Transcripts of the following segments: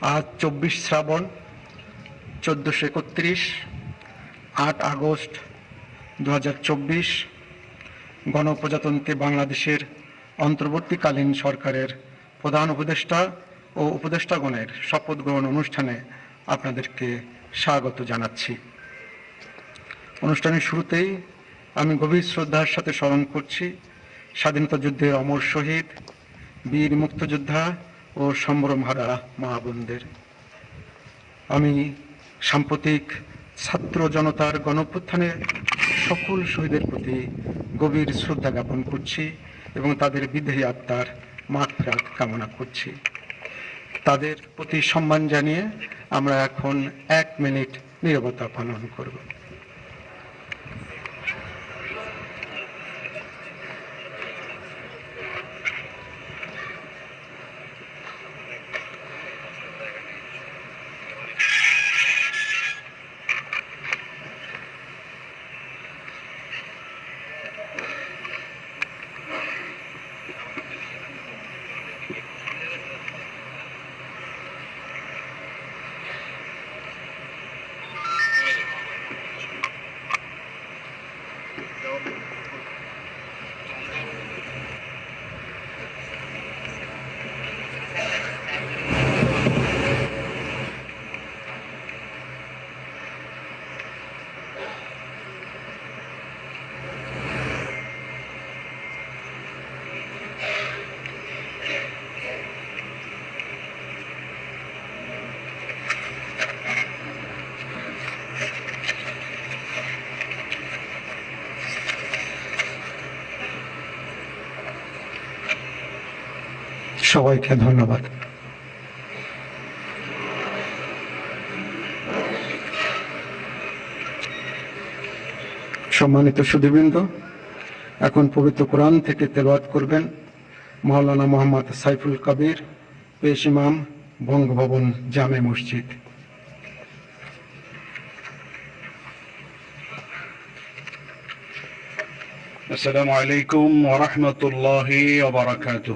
আজ চব্বিশ শ্রাবণ, চোদ্দোশো একত্রিশ, আট আগস্ট দু হাজার চব্বিশ, গণপ্রজাতন্ত্রী বাংলাদেশের অন্তর্বর্তীকালীন সরকারের প্রধান উপদেষ্টা ও উপদেষ্টাগণের শপথ গ্রহণ অনুষ্ঠানে আপনাদেরকে স্বাগত জানাচ্ছি। অনুষ্ঠানের শুরুতেই আমি গভীর শ্রদ্ধার সাথে স্মরণ করছি স্বাধীনতা যুদ্ধের অমর শহীদ, বীর মুক্তযোদ্ধা ও সম্ভ্রমহারা মা বোনদের আমি সাম্প্রতিক ছাত্র জনতার গণপ্রত্থানে সকল শহীদের প্রতি গভীর শ্রদ্ধা জ্ঞাপন করছি এবং তাদের বিদেহী আত্মার মাত্রাত কামনা করছি। তাদের প্রতি সম্মান জানিয়ে আমরা এখন এক মিনিট নীরবতা পালন করব। সবাইকে ধন্যবাদ সম্মানিত সুধীবৃন্দ এখন পবিত্র কোরআন থেকে তেলাওয়াত করবেন মাওলানা মোহাম্মদ সাইফুল কবির পেশ ইমাম বঙ্গভবন জামে মসজিদ السلام عليكم ورحمة الله وبركاته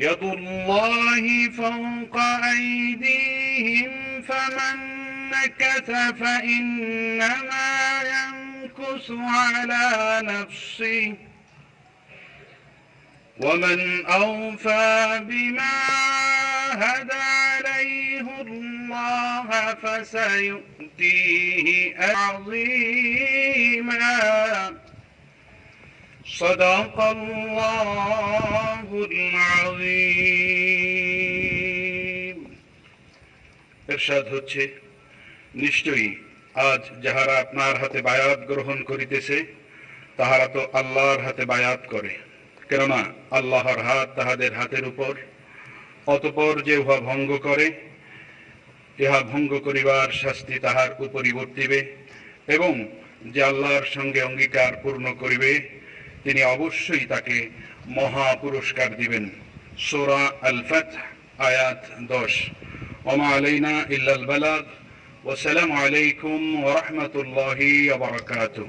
يد الله فوق أيديهم فمن نكث فإنما ينكث على نفسه ومن أوفى بما هدى عليه الله فسيؤتيه عظيما. صدق الله العظيم এরশাদ হচ্ছে নিশ্চয়ই আজ যাহারা আপনার হাতে বায়াত গ্রহণ করিতেছে তাহারা তো আল্লাহর হাতে বায়াত করে কেননা আল্লাহর হাত তাহাদের হাতের উপর অতপর যে উহা ভঙ্গ করে ইহা ভঙ্গ করিবার শাস্তি তাহার উপরই বর্তিবে এবং যে আল্লাহর সঙ্গে অঙ্গীকার পূর্ণ করিবে তিনি অবশ্যই তাকে মহা পুরস্কার দিবেন। সোরা আল ফাত আয়াত দশ। ওমা আলাইনা ইল্লাল বালাদ ওসালামু আলাইকুম ওরহমতুল্লাহি ওবরাকাতুহ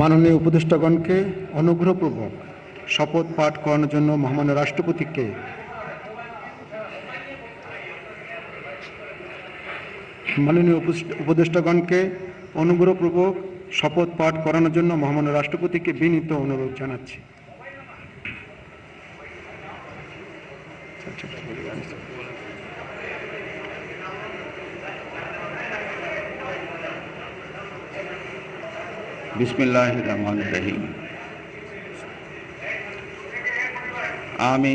মাননীয় উপদেষ্টাগণকে অনুগ্রহপূর্বক শপথ পাঠ করানোর জন্য মহামান্য রাষ্ট্রপতিকে মাননীয় উপদেষ্টাগণকে অনুগ্রহপূর্বক শপথ পাঠ করানোর জন্য মহামান্য রাষ্ট্রপতিকে বিনীত অনুরোধ জানাচ্ছি। বিসমিল্লাহ রহমান রহিম। আমি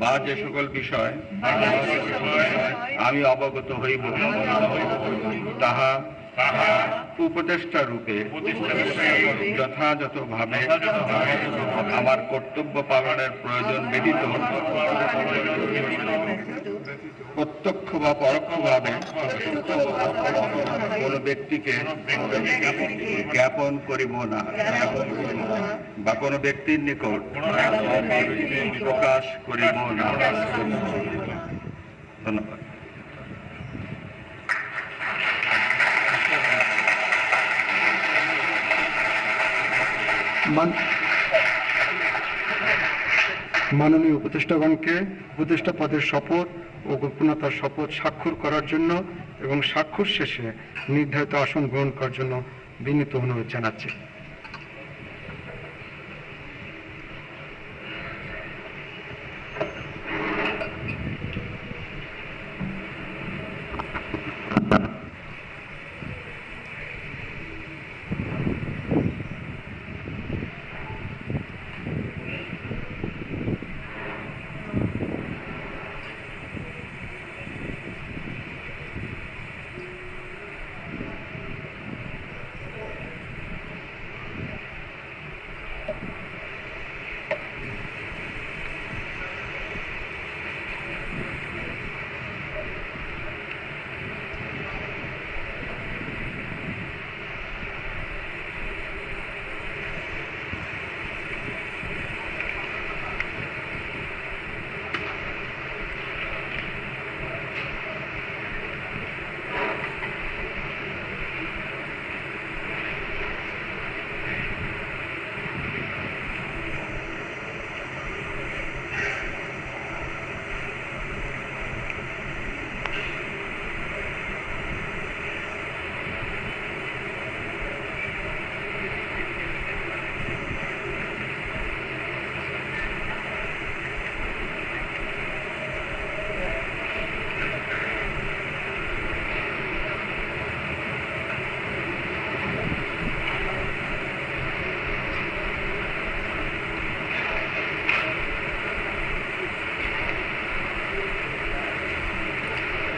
বা যে সকল বিষয়, আমি অবগত হইব। তাহা উপদেষ্টা রূপে যথাযথভাবে আমার কর্তব্য পালনের প্রয়োজন ব্যতীত প্রত্যক্ষ বা পরোক্ষভাবে কোন ব্যক্তিকে জ্ঞাপন করিব না বা কোনো ব্যক্তির নিকট প্রকাশ করিব না। ধন্যবাদ। মান- মাননীয় উপদেষ্টাগণকে উপদেষ্টা পদের শপথ ও গোপনতার শপথ স্বাক্ষর করার জন্য এবং স্বাক্ষর শেষে নির্ধারিত আসন গ্রহণ করার জন্য বিনীত অনুরোধ জানাচ্ছি।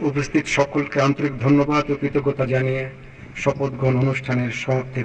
উপস্থিত সকলকে আন্তরিক ধন্যবাদ ও কৃতজ্ঞতা জানিয়ে শপথ গ্রহণ অনুষ্ঠানের সমাপ্তি